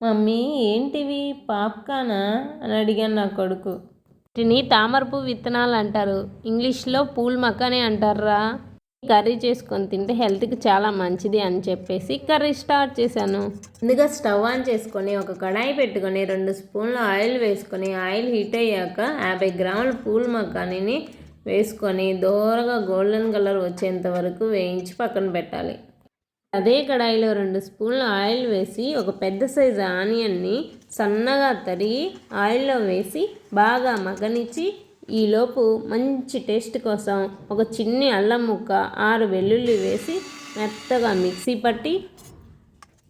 Mummy ఏంటివి? పాప్కానా? అని అడిగాను నా కొడుకు. వీటిని తామరపు విత్తనాలు అంటారు. ఇంగ్లీష్లో పూల్ మక్కనే అంటారా కర్రీ చేసుకొని తింటే హెల్త్కి చాలా మంచిది అని చెప్పేసి కర్రీ స్టార్ట్ చేశాను. ముందుగా స్టవ్ ఆన్ చేసుకొని ఒక కడాయి పెట్టుకొని రెండు స్పూన్లు ఆయిల్ వేసుకొని ఆయిల్ హీట్ అయ్యాక యాభై గ్రాముల పూల్ మక్కానిని వేసుకొని దోరగా గోల్డెన్ కలర్ వచ్చేంత వరకు వేయించి పక్కన పెట్టాలి. అదే కడాయిలో రెండు స్పూన్ల ఆయిల్ వేసి ఒక పెద్ద సైజు ఆనియన్ని సన్నగా తరిగి ఆయిల్లో వేసి బాగా మగ్గనిచ్చి ఈలోపు మంచి టేస్ట్ కోసం ఒక చిన్ని అల్లం ముక్క ఆరు వెల్లుల్లి వేసి మెత్తగా మిక్సీ పట్టి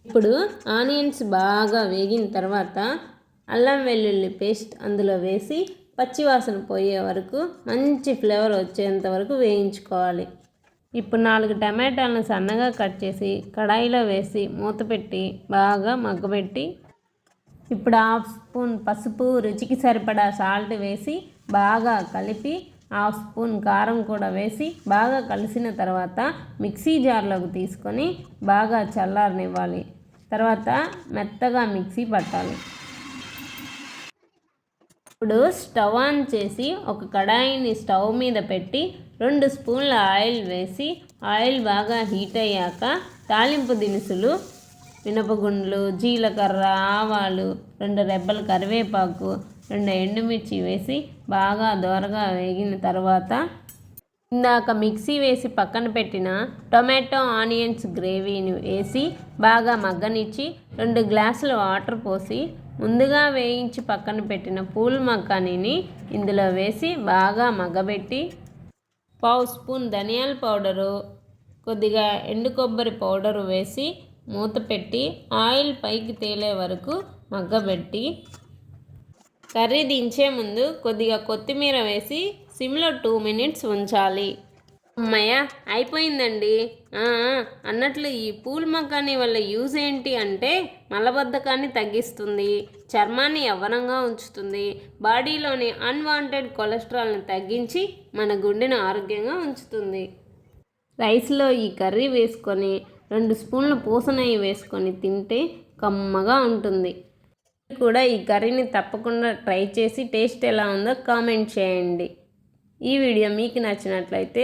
ఇప్పుడు ఆనియన్స్ బాగా వేగిన తర్వాత అల్లం వెల్లుల్లి పేస్ట్ అందులో వేసి పచ్చివాసన పోయే వరకు మంచి ఫ్లేవర్ వచ్చేంత వరకు వేయించుకోవాలి. ఇప్పుడు నాలుగు టమాటాలను సన్నగా కట్ చేసి కడాయిలో వేసి మూత పెట్టి బాగా మగ్గబెట్టి ఇప్పుడు హాఫ్ స్పూన్ పసుపు రుచికి సరిపడా సాల్ట్ వేసి బాగా కలిపి హాఫ్ స్పూన్ కారం కూడా వేసి బాగా కలిసిన తర్వాత మిక్సీ జార్లోకి తీసుకొని బాగా చల్లారనివ్వాలి. తర్వాత మెత్తగా మిక్సీ పట్టాలి. ఇప్పుడు స్టవ్ ఆన్ చేసి ఒక కడాయిని స్టవ్ మీద పెట్టి రెండు స్పూన్ల ఆయిల్ వేసి ఆయిల్ బాగా హీట్ అయ్యాక తాలింపు దినుసులు మినపగుండ్లు జీలకర్ర ఆవాలు రెండు రెబ్బల కరివేపాకు రెండు ఎండుమిర్చి వేసి బాగా దోరగా వేగిన తర్వాత ఇందాక మిక్సీ వేసి పక్కన పెట్టిన టొమాటో ఆనియన్స్ గ్రేవీని వేసి బాగా మగ్గనిచ్చి రెండు గ్లాసులు వాటర్ పోసి ముందుగా వేయించి పక్కన పెట్టిన పూల్ మక్కానీని ఇందులో వేసి బాగా మగ్గబెట్టి పావు స్పూన్ ధనియాల పౌడరు కొద్దిగా ఎండు కొబ్బరి పౌడరు వేసి మూత పెట్టి ఆయిల్ పైకి తేలే వరకు మగ్గబెట్టి కర్రీ దించే ముందు కొద్దిగా కొత్తిమీర వేసి సిమ్లో టూ మినిట్స్ ఉంచాలి. అమ్మయ్య అయిపోయిందండి. అన్నట్లు ఈ పూల్ మగ్గాని వల్ల యూజ్ ఏంటి అంటే మలబద్ధకాన్ని తగ్గిస్తుంది చర్మాన్ని యవ్వనంగా ఉంచుతుంది బాడీలోని అన్వాంటెడ్ కొలెస్ట్రాల్ని తగ్గించి మన గుండెను ఆరోగ్యంగా ఉంచుతుంది. రైస్లో ఈ కర్రీ వేసుకొని రెండు స్పూన్ల పూసనయ్యి వేసుకొని తింటే కమ్మగా ఉంటుంది. కూడా ఈ కర్రీని తప్పకుండా ట్రై చేసి టేస్ట్ ఎలా ఉందో కామెంట్ చేయండి. ఈ వీడియో మీకు నచ్చినట్లయితే